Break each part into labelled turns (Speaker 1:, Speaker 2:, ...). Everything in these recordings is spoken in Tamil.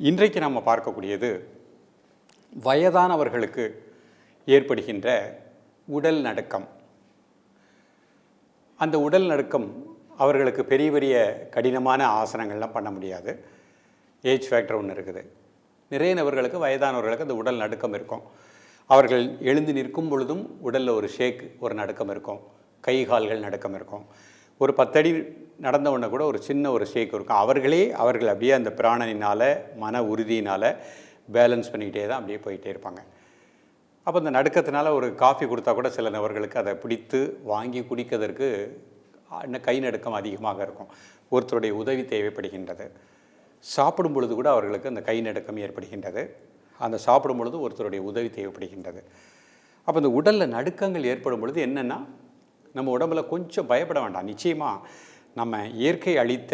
Speaker 1: இன்றைக்கு நம்ம பார்க்கக்கூடியது வயதானவர்களுக்கு ஏற்படுகின்ற உடல் நடுக்கம். அந்த உடல் நடுக்கம் அவர்களுக்கு பெரிய பெரிய கடினமான ஆசனங்கள்லாம் பண்ண முடியாது. ஏஜ் ஃபேக்டர் ஒன்று இருக்குது. நிறைய நபர்களுக்கு வயதானவர்களுக்கு அந்த உடல் நடுக்கம் இருக்கும். அவர்கள் எழுந்து நிற்கும் பொழுதும் உடலில் ஒரு ஷேக் ஒரு நடுக்கம் இருக்கும். கை கால்கள் நடுக்கம் இருக்கும். ஒரு பத்தடி நடந்த உடனே கூட ஒரு சின்ன ஒரு ஷேக் இருக்கும். அவர்களே அவர்கள் அப்படியே அந்த பிராணனினால் மன உறுதியினால் பேலன்ஸ் பண்ணிக்கிட்டே தான் அப்படியே போயிட்டே இருப்பாங்க. அப்போ அந்த நடுக்கத்தினால ஒரு காஃபி கொடுத்தா கூட சில நபர்களுக்கு அதை பிடித்து வாங்கி குடிக்கிறதற்கு இன்னும் கை நடுக்கம் அதிகமாக இருக்கும். ஒருத்தருடைய உதவி தேவைப்படுகின்றது. சாப்பிடும் பொழுது கூட அவர்களுக்கு அந்த கை நடுக்கம் ஏற்படுகின்றது. அந்த சாப்பிடும் பொழுது ஒருத்தருடைய உதவி தேவைப்படுகின்றது. அப்போ இந்த உடலில் நடுக்கங்கள் ஏற்படும் பொழுது என்னென்னா நம்ம உடம்புல கொஞ்சம் பயப்பட வேண்டாம். நிச்சயமாக நம்ம இயற்கை அளித்த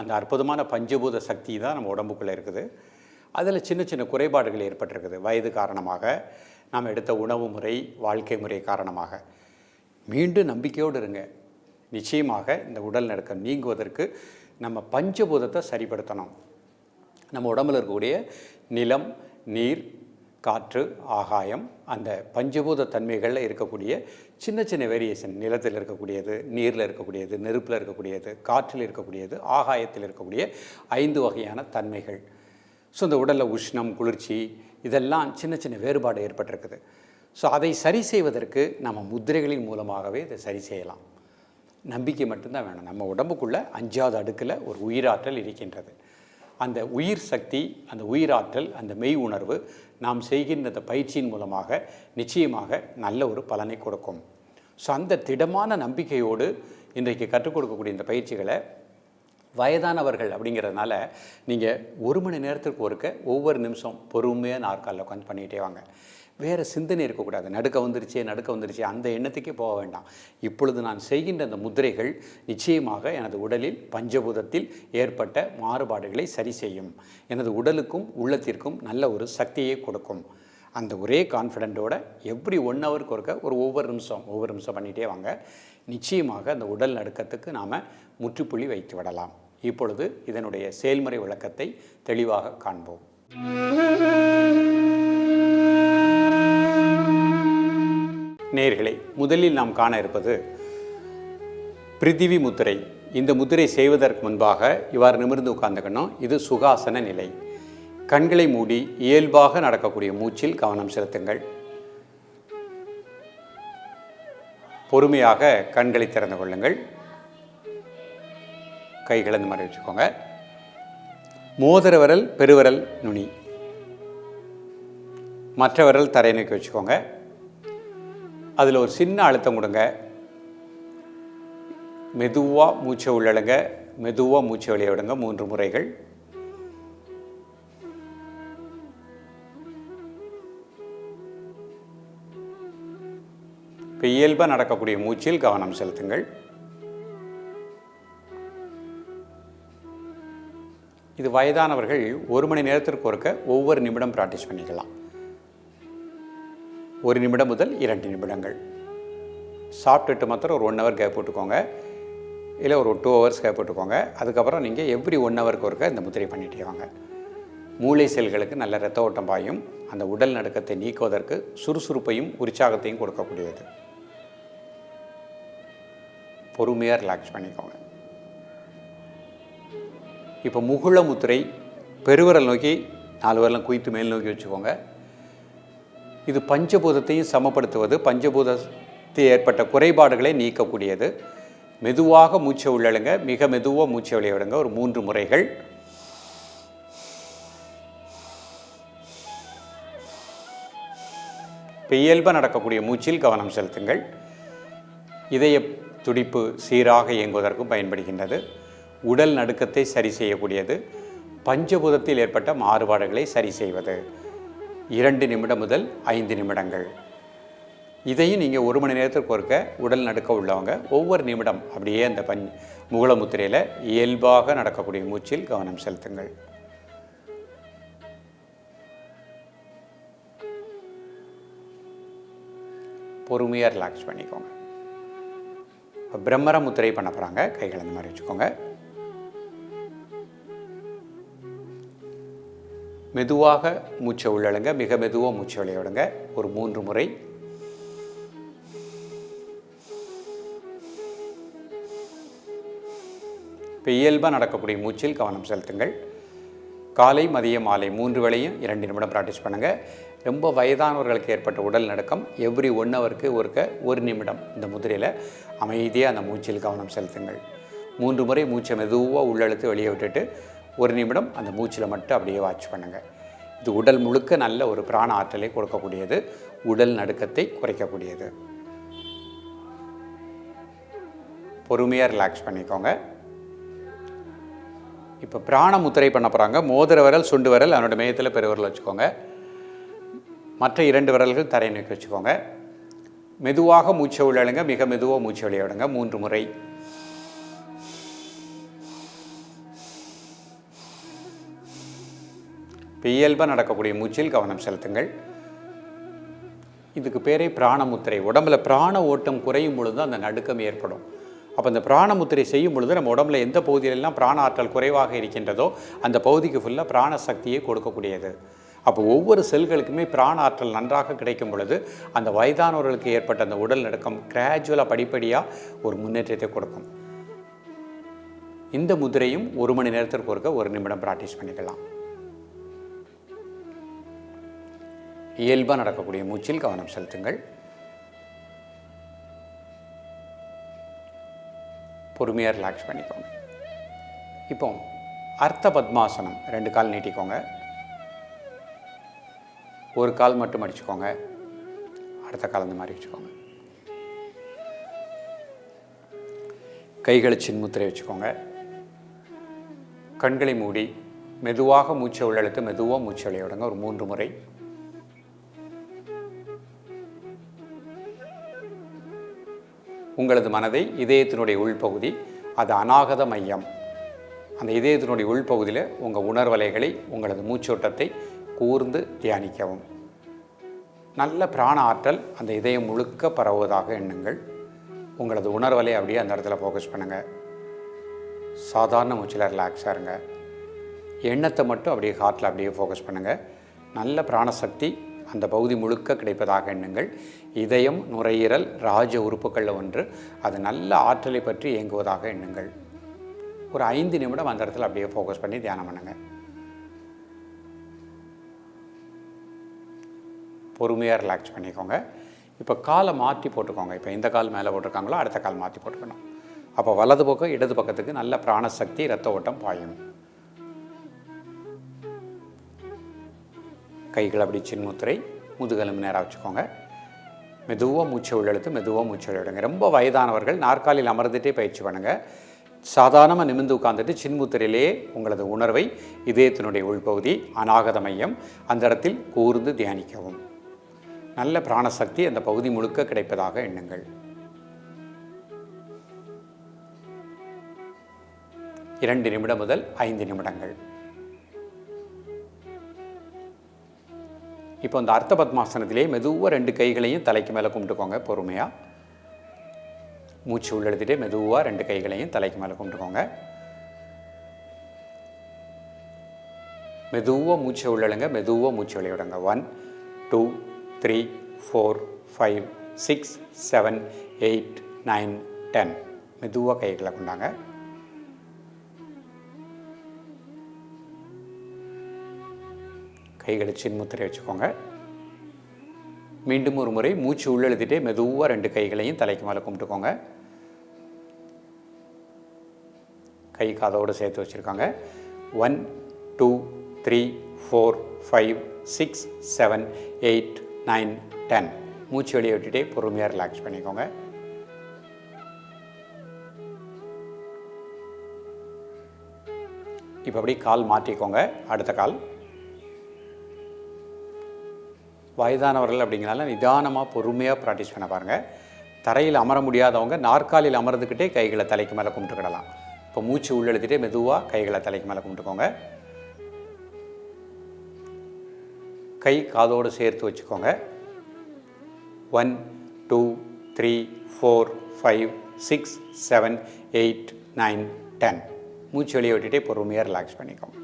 Speaker 1: அந்த அற்புதமான பஞ்சபூத சக்தி தான் நம்ம உடம்புக்குள்ளே இருக்குது. அதில் சின்ன சின்ன குறைபாடுகள் ஏற்பட்டிருக்குது. வயது காரணமாக நாம் எடுத்த உணவு முறை வாழ்க்கை முறை காரணமாக. மீண்டும் நம்பிக்கையோடு இருங்க. நிச்சயமாக இந்த உடல் நடுக்கம் நீங்குவதற்கு நம்ம பஞ்சபூதத்தை சரிப்படுத்தணும். நம்ம உடம்புல இருக்கக்கூடிய நிலம் நீர் காற்று ஆகாயம் அந்த பஞ்சபூத தன்மைகளில் இருக்கக்கூடிய சின்ன சின்ன வேரியேஷன் நிலத்தில் இருக்கக்கூடியது நீரில் இருக்கக்கூடியது நெருப்பில் இருக்கக்கூடியது காற்றில் இருக்கக்கூடியது ஆகாயத்தில் இருக்கக்கூடிய ஐந்து வகையான தன்மைகள். ஸோ இந்த உடலில் உஷ்ணம் குளிர்ச்சி இதெல்லாம் சின்ன சின்ன வேறுபாடு ஏற்பட்டிருக்குது. ஸோ அதை சரி செய்வதற்கு நம்ம முத்திரைகளின் மூலமாகவே இதை சரி செய்யலாம். நம்பிக்கை மட்டும்தான் வேணும். நம்ம உடம்புக்குள்ளே அஞ்சாவது அடுக்கில் ஒரு உயிராற்றல் இருக்கின்றது. அந்த உயிர் சக்தி அந்த உயிராற்றல் அந்த மெய் உணர்வு நாம் செய்கின்ற அந்த பயிற்சியின் மூலமாக நிச்சயமாக நல்ல ஒரு பலனை கொடுக்கும். ஸோ அந்த திடமான நம்பிக்கையோடு இன்றைக்கு கற்றுக் கொடுக்கக்கூடிய இந்த பயிற்சிகளை வயதானவர்கள் அப்படிங்கிறதுனால நீங்கள் ஒரு மணி நேரத்திற்கு ஒருக்க ஒவ்வொரு நிமிஷம் பொறுமையாக நாற்காலில் உட்காந்து பண்ணிகிட்டே வாங்க. வேறு சிந்தனை இருக்கக்கூடாது. நடுக்க வந்துருச்சே நடுக்க வந்துருச்சே அந்த எண்ணத்துக்கே போக வேண்டாம். இப்பொழுது நான் செய்கின்ற அந்த முதிரைகள் நிச்சயமாக எனது உடலில் பஞ்சபூதத்தில் ஏற்பட்ட மாறுபாடுகளை சரி செய்யும். எனது உடலுக்கும் உள்ளத்திற்கும் நல்ல ஒரு சக்தியை கொடுக்கும். அந்த ஒரே கான்ஃபிடென்ட்டோட எவ்ரி ஒன் ஹவருக்கு ஒருக்க ஒரு ஒவ்வொரு நிமிஷம் ஒவ்வொரு நிமிஷம் பண்ணிகிட்டே வாங்க. நிச்சயமாக அந்த உடல் நடுக்கத்துக்கு நாம் முற்றுப்புள்ளி வைத்து விடலாம். இப்பொழுது இதனுடைய செயல்முறை விளக்கத்தை தெளிவாக காண்போம். நேர்களை முதலில் நாம் காண இருப்பது பிரிதிவி முத்திரை. இந்த முத்திரை செய்வதற்கு முன்பாக இவ்வாறு நிமிர்ந்து உட்கார்ந்துக்கணும். இது சுகாசன நிலை. கண்களை மூடி இயல்பாக நடக்கக்கூடிய மூச்சில் கவனம் செலுத்துங்கள். பொறுமையாக கண்களை திறந்து கொள்ளுங்கள். கைகளை இந்த மாதிரி வச்சுக்கோங்க. மோதிர விரல் பெருவிரல் நுனி. மற்ற விரல் தரை நோக்கி வச்சுக்கோங்க. அதில் ஒரு சின்ன அழுத்தம் கொடுங்க. மெதுவாக மூச்சை உள்ளடங்க மெதுவாக மூச்சை வெளியே விடுங்க. மூன்று முறைகள். இப்போ இயல்பாக நடக்கக்கூடிய மூச்சில் கவனம் செலுத்துங்கள். இது வயதானவர்கள் ஒரு மணி நேரத்திற்கு ஒருக்க ஒவ்வொரு நிமிடம் ப்ராக்டிஸ் பண்ணிக்கலாம். ஒரு நிமிடம் முதல் இரண்டு நிமிடங்கள். சாப்பிட்டுட்டு மாத்திரம் ஒரு ஒன் ஹவர் கேப் போட்டுக்கோங்க. இல்லை ஒரு டூ ஹவர்ஸ் கேப் போட்டுக்கோங்க. அதுக்கப்புறம் நீங்கள் எவ்ரி ஒன் ஹவருக்கு ஒருக்க இந்த முத்திரை பண்ணிட்டே வாங்க. மூளை செல்களுக்கு நல்ல ரத்த ஓட்டம் பாயும். அந்த உடல் நடுக்கத்தை நீக்குவதற்கு சுறுசுறுப்பையும் உற்சாகத்தையும் கொடுக்கக்கூடியது. பொறுமையாக ரிலாக்ஸ் பண்ணிக்கோங்க. இப்போ முகுள முத்திரை பெருவிரல் நோக்கி நாலு விரலம் குயித்து மேல் நோக்கி வச்சுக்கோங்க. இது பஞ்சபூதத்தையும் சமப்படுத்துவது. பஞ்சபூதத்தில் ஏற்பட்ட குறைபாடுகளை நீக்கக்கூடியது. மெதுவாக மூச்சை உள்ளழுங்க. மிக மெதுவாக மூச்சை வெளியே ஒரு மூன்று முறைகள். இப்போ இயல்பாக நடக்கக்கூடிய மூச்சில் கவனம் செலுத்துங்கள். இதய துடிப்பு சீராக இயங்குவதற்கும் பயன்படுகின்றது. உடல் நடுக்கத்தை சரி செய்யக்கூடியது. பஞ்சபூதத்தில் ஏற்பட்ட மாறுபாடுகளை சரி செய்வது. இரண்டு நிமிடம் முதல் ஐந்து நிமிடங்கள். இதையும் நீங்கள் ஒரு மணி நேரத்திற்கு ஒருக்க உடல் நடக்க உள்ளவங்க ஒவ்வொரு நிமிடம் அப்படியே அந்த பஞ் முகுளமுத்திரையில் இயல்பாக நடக்கக்கூடிய மூச்சில் கவனம் செலுத்துங்கள். பொறுமையாக ரிலாக்ஸ் பண்ணிக்கோங்க. இப்போ பிரம்மர முத்திரை பண்ண போகிறாங்க கைகள் அந்த மாதிரி வச்சுக்கோங்க. மெதுவாக மூச்சை உள்ளழுங்க மிக மெதுவாக மூச்சை விளையாடுங்க ஒரு மூன்று முறை. இப்போ இயல்பாக நடக்கக்கூடிய மூச்சில் கவனம் செலுத்துங்கள். காலை மதியம் மாலை மூன்று வேளையும் இரண்டு நிமிடம் ப்ராக்டிஸ் பண்ணுங்கள் ரொம்ப வயதானவர்களுக்கு ஏற்பட்ட உடல் நடுக்கம் எவ்ரி ஒன் ஹவருக்கு ஒருக்க ஒரு நிமிடம் இந்த முதிரையில் அமைதியாக அந்த மூச்சில் கவனம் செலுத்துங்கள். மூன்று முறை மூச்சை மெதுவாக உள்ளெழுத்து வெளியே விட்டுட்டு ஒரு நிமிடம் அந்த மூச்சில் மட்டும் அப்படியே வாட்ச் பண்ணுங்கள் இது உடல் முழுக்க நல்ல ஒரு பிராண ஆற்றலை கொடுக்கக்கூடியது. உடல் நடுக்கத்தை குறைக்கக்கூடியது. பொறுமையாக ரிலாக்ஸ் பண்ணிக்கோங்க. இப்போ பிராண முத்திரை பண்ண போகிறாங்க மோதிர விரல் சுண்டு விரல் அவனோட மையத்தில் பெருவிரல் வச்சுக்கோங்க. மற்ற இரண்டு விரல்கள் தரையை நோக்கி வச்சுக்கோங்க. மெதுவாக மூச்சை உள்ளழுங்க. மிக மெதுவாக மூச்சை விளையாடுங்க மூன்று முறை இயல்பாக நடக்கக்கூடிய மூச்சில் கவனம் செலுத்துங்கள். இதுக்கு பேரே பிராணமுத்திரை. உடம்புல பிராண ஓட்டம் குறையும் பொழுது அந்த நடுக்கம் ஏற்படும். அப்போ இந்த பிராணமுத்திரை செய்யும் பொழுது நம்ம உடம்புல எந்த பகுதியிலெல்லாம் பிராண ஆற்றல் குறைவாக இருக்கின்றதோ அந்த பகுதிக்கு ஃபுல்லாக பிராண சக்தியை கொடுக்கக்கூடியது. அப்போ ஒவ்வொரு செல்களுக்குமே பிராண ஆற்றல் நன்றாக கிடைக்கும் பொழுது அந்த வயதானவர்களுக்கு ஏற்பட்ட அந்த உடல் நடுக்கம் கிராஜுவலாக படிப்படியாக ஒரு முன்னேற்றத்தை கொடுக்கும். இந்த முதிரையும் ஒரு மணி நேரத்திற்கு ஒருக்க ஒரு நிமிடம் ப்ராக்டிஸ் பண்ணிக்கலாம். இயல்பாக நடக்கக்கூடிய மூச்சில் கவனம் செலுத்துங்கள். பொறுமையாக ரிலாக்ஸ் பண்ணிக்கோங்க. இப்போ அர்த்த பத்மாசனம் ரெண்டு கால் நீட்டிக்கோங்க. ஒரு கால் மட்டும் அடிச்சுக்கோங்க. அடுத்த கால் அந்த மாதிரி வச்சுக்கோங்க. கைகளை சின்முத்திரை வச்சுக்கோங்க. கண்களை மூடி மெதுவாக மூச்சை உள்ளெழுத்து மெதுவாக மூச்சை விளையாடுங்க ஒரு மூன்று முறை. உங்களது மனதை இதயத்தினுடைய உள்பகுதி அது அநாகத மையம். அந்த இதயத்தினுடைய உள்பகுதியில் உங்கள் உணர்வலைகளை உங்களது மூச்சோட்டத்தை கூர்ந்து தியானிக்கவும். நல்ல பிராண ஆற்றல் அந்த இதயம் முழுக்க பரவுவதாக எண்ணுங்கள். உங்களது உணர்வலை அப்படியே அந்த இடத்துல ஃபோக்கஸ் பண்ணுங்கள் சாதாரண மூச்சில் ரிலாக்ஸாக இருங்க. எண்ணத்தை மட்டும் அப்படியே ஹார்ட்டில் அப்படியே ஃபோக்கஸ் பண்ணுங்கள் நல்ல பிராணசக்தி அந்த பகுதி முழுக்க கிடைப்பதாக எண்ணுங்கள். இதயம் நுரையீரல் ராஜ உறுப்புகளில் ஒன்று. அது நல்ல ஆற்றலை பற்றி இயங்குவதாக எண்ணுங்கள். ஒரு ஐந்து நிமிடம் அந்த இடத்துல அப்படியே ஃபோக்கஸ் பண்ணி தியானம் பண்ணுங்கள் பொறுமையாக ரிலாக்ஸ் பண்ணிக்கோங்க. இப்போ காலை மாற்றி போட்டுக்கோங்க. இப்போ இந்த கால் மேலே போட்டிருக்காங்களோ அடுத்த கால் மாற்றி போட்டுக்கணும். அப்போ வலது பக்கம் இடது பக்கத்துக்கு நல்ல பிராணசக்தி ரத்த ஓட்டம் பாயும். கைகள் அப்படி சின்முத்திரை முதுகெலும்பு நேராக வச்சுக்கோங்க. மெதுவாக மூச்சை உள்ளெழுத்து மெதுவாக மூச்சை விடுங்க ரொம்ப வயதானவர்கள் நாற்காலியில் அமர்ந்துட்டே பயிற்சி பண்ணுங்கள் சாதாரணமாக நிமிர்ந்து உட்காந்துட்டு சின்முத்திரையிலே உங்களது உணர்வை இதயத்தினுடைய உள்பகுதி அநாகத மையம் அந்த இடத்தில் கூர்ந்து தியானிக்கவும். நல்ல பிராணசக்தி அந்த பகுதி முழுக்க கிடைப்பதாக எண்ணுங்கள். இரண்டு நிமிடம் முதல் ஐந்து நிமிடங்கள். இப்போ இந்த அர்த்த பத்மாசனத்திலே மெதுவாக ரெண்டு கைகளையும் தலைக்கு மேலே கும்பிட்டுக்கோங்க பொறுமையாக மூச்சு உள்ளெழுத்துட்டே மெதுவாக ரெண்டு கைகளையும் தலைக்கு மேலே கும்பிட்டுக்கோங்க. மெதுவாக மூச்சை உள்ளழுங்க மெதுவாக மூச்சு வெளியிடுங்க one two three four five six seven eight nine ten மெதுவாக கைகளை கொண்டாங்க. கைகளை சின்முத்திரை வச்சுக்கோங்க. மீண்டும் ஒரு முறை மூச்சு உள்ளெழுத்திட்டே மெதுவாக ரெண்டு கைகளையும் தலைக்கு மேலே கும்பிட்டுக்கோங்க. கை காதோடு சேர்த்து வச்சுருக்காங்க. One two three four five six seven eight nine ten மூச்சு வெளியே விட்டுட்டே பொறுமையாக ரிலாக்ஸ் பண்ணிக்கோங்க. இப்போ அப்படி கால் மாற்றிக்கோங்க. அடுத்த கால். வயதானவர்கள் அப்படிங்கிறனால நிதானமாக பொறுமையாக ப்ராக்டிஸ் பண்ண பாருங்கள் தரையில் அமர முடியாதவங்க நாற்காலியில் அமர்ந்துக்கிட்டே கைகளை தலைக்கு மேலே கும்பிட்டுக்கிடலாம் இப்போ மூச்சு உள்ளெழுத்திட்டே மெதுவாக கைகளை தலைக்கு மேலே கும்பிட்டுக்கோங்க. கை காதோடு சேர்த்து வச்சுக்கோங்க. One two three four five six seven eight nine ten மூச்சு வெளியே விட்டுட்டே பொறுமையாக ரிலாக்ஸ் பண்ணிக்கோங்க.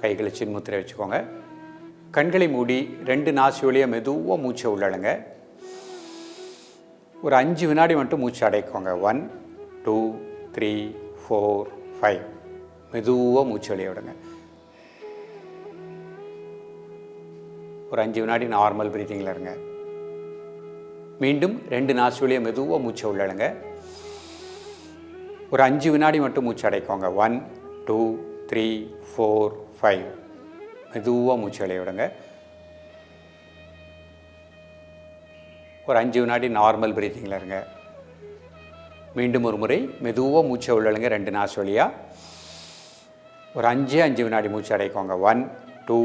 Speaker 1: கைகளை சின்முத்திரை வச்சுக்கோங்க. கண்களை மூடி ரெண்டு நாசி வழியாக மெதுவாக மூச்சை உள்ளடங்க. ஒரு அஞ்சு வினாடி மட்டும் மூச்சு அடைக்கோங்க. One two three four five மெதுவாக மூச்சு வெளியே விடுங்க. ஒரு அஞ்சு வினாடி நார்மல் ப்ரீத்திங்கில் இருங்க. மீண்டும் ரெண்டு நாசி வழியாக மெதுவாக மூச்சை உள்ளடங்க. ஒரு அஞ்சு வினாடி மட்டும் மூச்சு அடைக்கோங்க. One two three four five மெதுவாக மூச்சு வெளியே விடுங்க. ஒரு அஞ்சு வினாடி நார்மல் ப்ரீத்திங்கில் இருங்க. மீண்டும் ஒரு முறை மெதுவாக மூச்சை உள்ளழுங்க ரெண்டு நாசு வழியாக ஒரு அஞ்சு அஞ்சு வினாடி மூச்சு அடைக்கோங்க. One two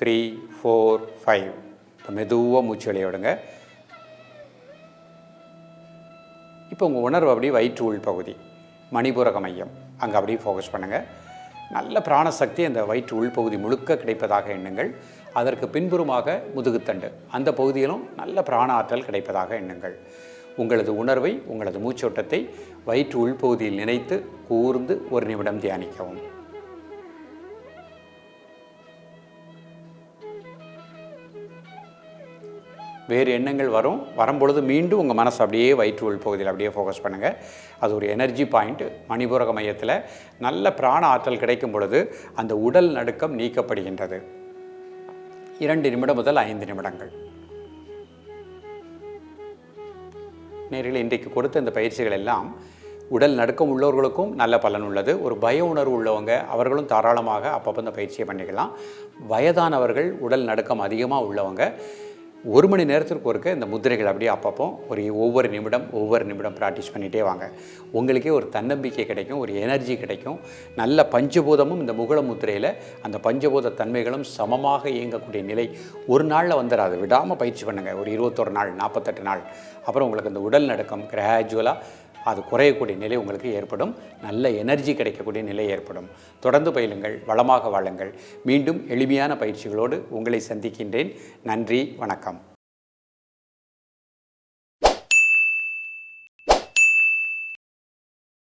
Speaker 1: three four five இப்போ மெதுவாக மூச்சு வெளியே விடுங்க. இப்போ உங்கள் உணர்வு அப்படியே வயிற்று உள் பகுதி மணிபுரக மையம். அங்கே அப்படியே ஃபோக்கஸ் பண்ணுங்கள் நல்ல பிராணசக்தி அந்த வயிற்று உள்பகுதி முழுக்க கிடைப்பதாக எண்ணுங்கள். அதற்கு பின்புறமாக முதுகுத்தண்டு அந்த பகுதியிலும் நல்ல பிராண ஆற்றல் கிடைப்பதாக எண்ணுங்கள். உங்களது உணர்வை உங்களது மூச்சோட்டத்தை வயிற்று உள்பகுதியில் நினைத்து கூர்ந்து ஒரு நிமிடம் தியானிக்கவும். வேறு எண்ணங்கள் வரும். வரும்பொழுது மீண்டும் உங்கள் மனசு அப்படியே வயிற்று உள் பகுதியில் அப்படியே ஃபோக்கஸ் பண்ணுங்கள் அது ஒரு எனர்ஜி பாயிண்ட் மணிபுரக மையத்தில் நல்ல பிராண ஆற்றல் கிடைக்கும் பொழுது அந்த உடல் நடுக்கம் நீக்கப்படுகின்றது. இரண்டு நிமிடம் முதல் ஐந்து நிமிடங்கள். நேரில் இன்றைக்கு கொடுத்த இந்த பயிற்சிகள் எல்லாம் உடல் நடுக்கம் உள்ளவர்களுக்கும் நல்ல பலன் உள்ளது. ஒரு பய உணர்வு உள்ளவங்க அவர்களும் தாராளமாக அப்பப்போ இந்த பயிற்சியை பண்ணிக்கலாம். வயதானவர்கள் உடல் நடுக்கம் அதிகமாக உள்ளவங்க ஒரு மணி நேரத்திற்கு ஒருக்க இந்த முத்திரைகள் அப்படியே அப்பப்போ ஒரு ஒவ்வொரு நிமிடம் ஒவ்வொரு நிமிடம் ப்ராக்டிஸ் பண்ணிகிட்டே வாங்க. உங்களுக்கே ஒரு தன்னம்பிக்கை கிடைக்கும் ஒரு எனர்ஜி கிடைக்கும். நல்ல பஞ்சபூதமும் இந்த முகுள முத்திரையில் அந்த பஞ்சபூத தன்மைகளும் சமமாக இயங்கக்கூடிய நிலை ஒரு நாளில் வந்துடாது விடாமல் பயிற்சி பண்ணுங்கள் ஒரு இருபத்தொரு நாள் நாற்பத்தெட்டு நாள். அப்புறம் உங்களுக்கு இந்த உடல் நடுக்கம் கிராஜுவலாக அது குறையக்கூடிய நிலை உங்களுக்கு ஏற்படும். நல்ல எனர்ஜி கிடைக்கக்கூடிய நிலை ஏற்படும். தொடர்ந்து பயிலுங்கள் வளமாக வாழுங்கள். மீண்டும் எளிமையான பயிற்சிகளோடு உங்களை சந்திக்கின்றேன். நன்றி வணக்கம்.